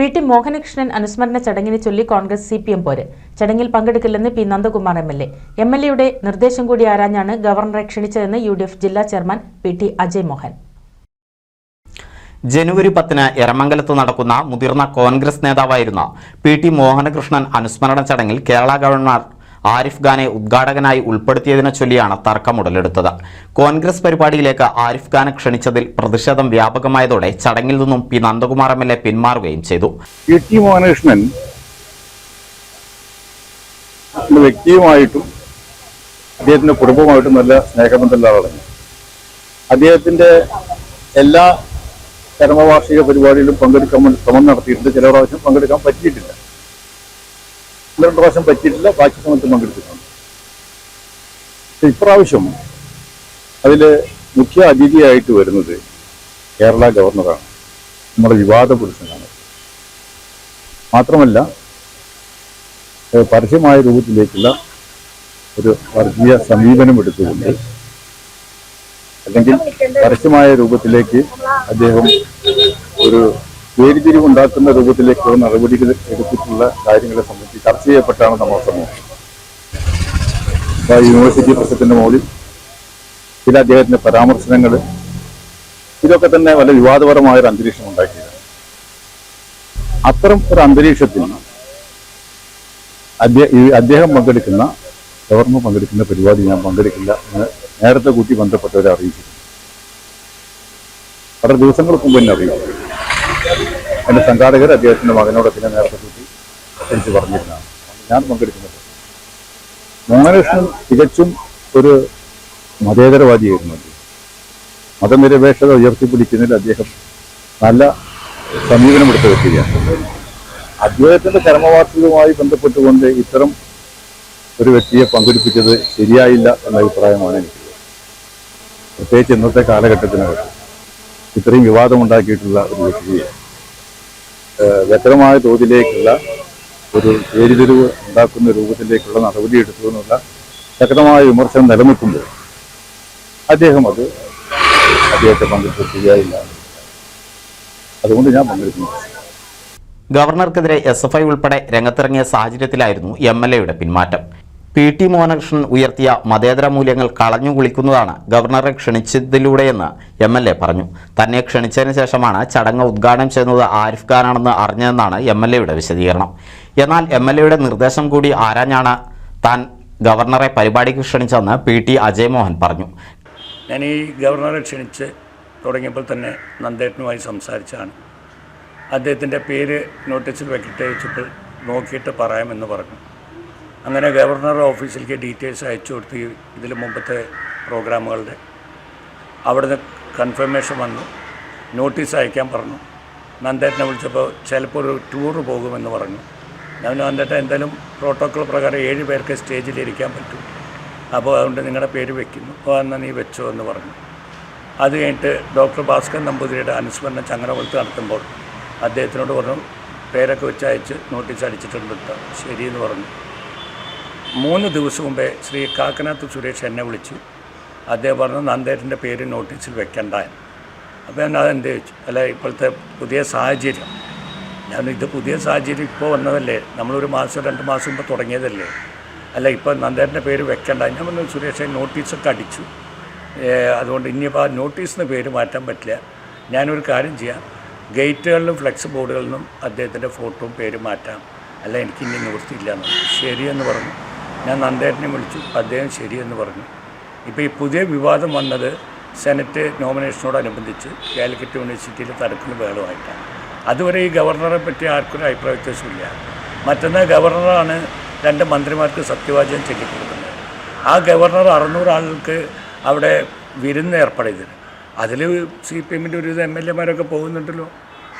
P T Mohanakrishnan അനുസ്മരണ ചടങ്ങിനെ ചൊല്ലി കോൺഗ്രസ് സി പി എം പോര്. ചടങ്ങിൽ പങ്കെടുക്കില്ലെന്ന് P Nandakumar M L A. M L എയുടെ നിർദ്ദേശം കൂടി ആരാഞ്ഞാണ് ഗവർണറെ ക്ഷണിച്ചതെന്ന് യു ഡി എഫ് ജില്ലാ chairman P T Ajay Mohan. ജനുവരി പത്തിന് എറമംഗലത്ത് നടക്കുന്ന മുതിർന്ന കോൺഗ്രസ് നേതാവായിരുന്ന പി ടി മോഹനകൃഷ്ണൻ അനുസ്മരണ ചടങ്ങിൽ കേരള ഗവർണർ ആരിഫ് ഖാനെ ഉദ്ഘാടകനായി ഉൾപ്പെടുത്തിയതിനെ ചൊല്ലിയാണ് തർക്കം ഉടലെടുത്തത്. കോൺഗ്രസ് പരിപാടിയിലേക്ക് ആരിഫ് ഖാനെ ക്ഷണിച്ചതിൽ പ്രതിഷേധം വ്യാപകമായതോടെ ചടങ്ങിൽ നിന്നും P Nandakumar M L A പിന്മാറുകയും ചെയ്തു. വ്യക്തിയുമായിട്ടും അദ്ദേഹത്തിന്റെ കുടുംബമായിട്ടും നല്ല സ്നേഹബന്ധമുള്ള അദ്ദേഹത്തിന്റെ എല്ലാ ചരമവാർഷിക പരിപാടിയിലും പങ്കെടുക്കാൻ ശ്രമം നടത്തിയിട്ടുണ്ട്. ചില പ്രാവശ്യം പങ്കെടുക്കാൻ പറ്റിയിട്ടില്ല. രണ്ട് പ്രാവശ്യം പറ്റിയിട്ടില്ല ബാക്കി സമയത്ത് പങ്കെടുത്തിട്ടുണ്ട്. ഇപ്രാവശ്യം അതിൽ മുഖ്യ അതിഥിയായിട്ട് വരുന്നത് കേരള ഗവർണറാണ്. നമ്മുടെ വിവാദ പുരുഷനാണ്. മാത്രമല്ല പരസ്യമായ രൂപത്തിലേക്കുള്ള ഒരു വർഗീയ സമീപനം എടുത്തുകൊണ്ട് അല്ലെങ്കിൽ പരസ്യമായ രൂപത്തിലേക്ക് അദ്ദേഹം ഒരു വേരിതിരിവുണ്ടാക്കുന്ന രൂപത്തിലേക്കുള്ള നടപടികൾ എടുത്തിട്ടുള്ള കാര്യങ്ങളെ സംബന്ധിച്ച് ചർച്ച ചെയ്യപ്പെട്ടാണ് നമ്മുടെ സമയം. യൂണിവേഴ്സിറ്റി പ്രസിഡന്റിന്റെ മുകളിൽ ചില അദ്ദേഹത്തിന്റെ പരാമർശനങ്ങൾ ഇതൊക്കെ തന്നെ വളരെ വിവാദപരമായ ഒരു അന്തരീക്ഷം ഉണ്ടാക്കിയത് അത്തരം ഒരു അന്തരീക്ഷത്തിൽ അദ്ദേഹം പങ്കെടുക്കുന്ന ഗവർണർ പങ്കെടുക്കുന്ന പരിപാടി ഞാൻ പങ്കെടുക്കില്ല എന്ന് നേരത്തെ കൂട്ടി ബന്ധപ്പെട്ടവരെ അറിയിച്ചിരുന്നു. വളരെ ദിവസങ്ങൾക്ക് മുമ്പ് തന്നെ അറിയിച്ചു എന്റെ സംഘാടകർ അദ്ദേഹത്തിന്റെ മകനോട് അതിനെ നേരത്തെ കൂട്ടി എനിക്ക് പറഞ്ഞിരുന്നതാണ്. ഞാൻ പങ്കെടുക്കുന്നത്. മോഹനകൃഷ്ണൻ തികച്ചും ഒരു മതേതരവാദിയായിരുന്നു. മതനിരപേക്ഷത ഉയർത്തിപ്പിടിക്കുന്നതിൽ അദ്ദേഹം നല്ല സമീപനമെടുത്ത വ്യക്തിയാണ് അദ്ദേഹത്തിന്റെ ചരമവാർഷികവുമായി ബന്ധപ്പെട്ടുകൊണ്ട് ഇത്തരം ഒരു വ്യക്തിയെ പങ്കെടുപ്പിച്ചത് ശരിയായില്ല എന്ന അഭിപ്രായമാണ് എനിക്ക്. പ്രത്യേകിച്ച് ഇന്നത്തെ കാലഘട്ടത്തിനകത്ത്. ഇത്രയും വിവാദമുണ്ടാക്കിയിട്ടുള്ള ഒരു വ്യക്തിയെ വ്യക്തമായ തോതിലേക്കുള്ള ഒരു ചേരിതിരിവ് ഉണ്ടാക്കുന്ന രൂപത്തിലേക്കുള്ള നടപടി എടുത്തു എന്നുള്ള ശക്തമായ വിമർശനം നിലനിൽക്കുമ്പോൾ അദ്ദേഹം അത് അദ്ദേഹത്തെ പങ്കെടുത്ത് അതുകൊണ്ട് ഞാൻ പങ്കെടുക്കുന്നു. ഗവർണർക്കെതിരെ എസ് എഫ് ഐ ഉൾപ്പെടെ രംഗത്തിറങ്ങിയ സാഹചര്യത്തിലായിരുന്നു എം എൽ എയുടെ പിന്മാറ്റം. പി ടി മോഹനകൃഷ്ണൻ ഉയർത്തിയ മതേതര മൂല്യങ്ങൾ കളഞ്ഞു കുളിക്കുന്നതാണ് ഗവർണറെ ക്ഷണിച്ചതിലൂടെയെന്ന് എം എൽ എ പറഞ്ഞു. തന്നെ ക്ഷണിച്ചതിന് ശേഷമാണ് ചടങ്ങ് ഉദ്ഘാടനം ചെയ്യുന്നത് ആരിഫ് ഖാനാണെന്ന് അറിഞ്ഞതെന്നാണ് എം എൽ എയുടെ വിശദീകരണം. എന്നാൽ എം എൽ എയുടെ നിർദ്ദേശം കൂടി ആരാഞ്ഞാണ് താൻ ഗവർണറെ പരിപാടിക്ക് ക്ഷണിച്ചതെന്ന് പി ടി അജയ് മോഹൻ പറഞ്ഞു. ഞാൻ ഈ ഗവർണറെ ക്ഷണിച്ച് തുടങ്ങിയപ്പോൾ തന്നെ നന്ദേട്ടനുമായി സംസാരിച്ചാണ് അദ്ദേഹത്തിന്റെ പേര് നോട്ടീസിൽ വെക്കിട്ട് വെച്ചപ്പോൾ നോക്കിയിട്ട് പറയാമെന്ന് പറഞ്ഞു. അങ്ങനെ ഗവർണർ ഓഫീസിലേക്ക് ഡീറ്റെയിൽസ് അയച്ചു കൊടുത്ത് ഇതിൽ മുമ്പത്തെ പ്രോഗ്രാമുകളുടെ. അവിടുന്ന് കൺഫർമേഷൻ വന്നു. നോട്ടീസ് അയക്കാൻ പറഞ്ഞു. നന്ദേട്ടനെ വിളിച്ചപ്പോൾ ചിലപ്പോൾ ഒരു ടൂറ് പോകുമെന്ന് പറഞ്ഞു. ഞാൻ നന്ദേട്ടൻ എന്തായാലും പ്രോട്ടോക്കോൾ പ്രകാരം ഏഴ് പേർക്ക് സ്റ്റേജിൽ ഇരിക്കാൻ പറ്റും. അപ്പോൾ അതുകൊണ്ട് നിങ്ങളുടെ പേര് വെക്കുന്നു. അപ്പോൾ എന്നാൽ നീ വെച്ചോ എന്ന് പറഞ്ഞു. അത് കഴിഞ്ഞിട്ട് ഡോക്ടർ ഭാസ്കർ നമ്പൂതിരിയുടെ അനുസ്മരണം കൊടുത്ത് നടത്തുമ്പോൾ അദ്ദേഹത്തിനോട് പറഞ്ഞു പേരൊക്കെ വെച്ച് അയച്ച് നോട്ടീസ് അടിച്ചിട്ടുണ്ട് ശരിയെന്ന് പറഞ്ഞു. മൂന്ന് ദിവസം മുമ്പേ ശ്രീ കാക്കനാത്ത് സുരേഷ് എന്നെ വിളിച്ചു. അദ്ദേഹം പറഞ്ഞു നന്ദേട്ടന്റെ പേര് നോട്ടീസിൽ വെക്കണ്ട എന്ന്. അപ്പോൾ ഞാൻ അതെന്ത് ചോദിച്ചു? അല്ല ഇപ്പോഴത്തെ പുതിയ സാഹചര്യം. ഞാൻ ഇത് പുതിയ സാഹചര്യം ഇപ്പോൾ വന്നതല്ലേ? നമ്മളൊരു മാസം രണ്ട് മാസം മുമ്പ് തുടങ്ങിയതല്ലേ? അല്ല ഇപ്പോൾ നന്ദേട്ടന്റെ പേര് വെക്കണ്ട. ഞാൻ പറഞ്ഞു സുരേഷ് നോട്ടീസൊക്കെ അടിച്ചു. അതുകൊണ്ട് ഇനിയിപ്പോൾ ആ നോട്ടീസിന് പേര് മാറ്റാൻ പറ്റില്ല. ഞാനൊരു കാര്യം ചെയ്യാം. ഗേറ്റുകളിലും ഫ്ലെക്സ് ബോർഡുകളിലും അദ്ദേഹത്തിന്റെ ഫോട്ടോയും പേര് മാറ്റാം. അല്ല എനിക്ക് ഇനി നിവൃത്തിയില്ല എന്ന് ശരിയെന്ന് പറഞ്ഞു. ഞാൻ നന്ദേട്ടനെ വിളിച്ചു. അദ്ദേഹം ശരിയെന്ന് പറഞ്ഞു. ഇപ്പോൾ ഈ പുതിയ വിവാദം വന്നത് സെനറ്റ് നോമിനേഷനോടനുബന്ധിച്ച് കാലിക്കറ്റ് യൂണിവേഴ്സിറ്റിയിലെ തരത്തിന് വേളമായിട്ടാണ് അതുവരെ ഈ ഗവർണറെ പറ്റി ആർക്കൊരു അഭിപ്രായ വ്യത്യാസമില്ല മറ്റന്നാൾ ഗവർണറാണ് രണ്ട് മന്ത്രിമാർക്ക് സത്യവാചകം ചൊല്ലിക്കൊടുക്കുന്നത്. ആ ഗവർണർ അറുന്നൂറ് ആളുകൾക്ക് അവിടെ വിരുന്ന് ഏർപ്പെടുന്നത് അതിൽ സി പി എമ്മിന്റെ ഒരു എം എൽ എമാരൊക്കെ പോകുന്നുണ്ടല്ലോ.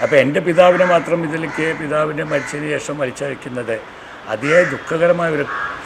അപ്പോൾ എന്റെ പിതാവിനെ മാത്രം ഇതിലേക്ക് പിതാവിന്റെ മരിച്ചതിന് ശേഷം മരിച്ചയക്കുന്നത് അതിയായ ദുഃഖകരമായ ഒരു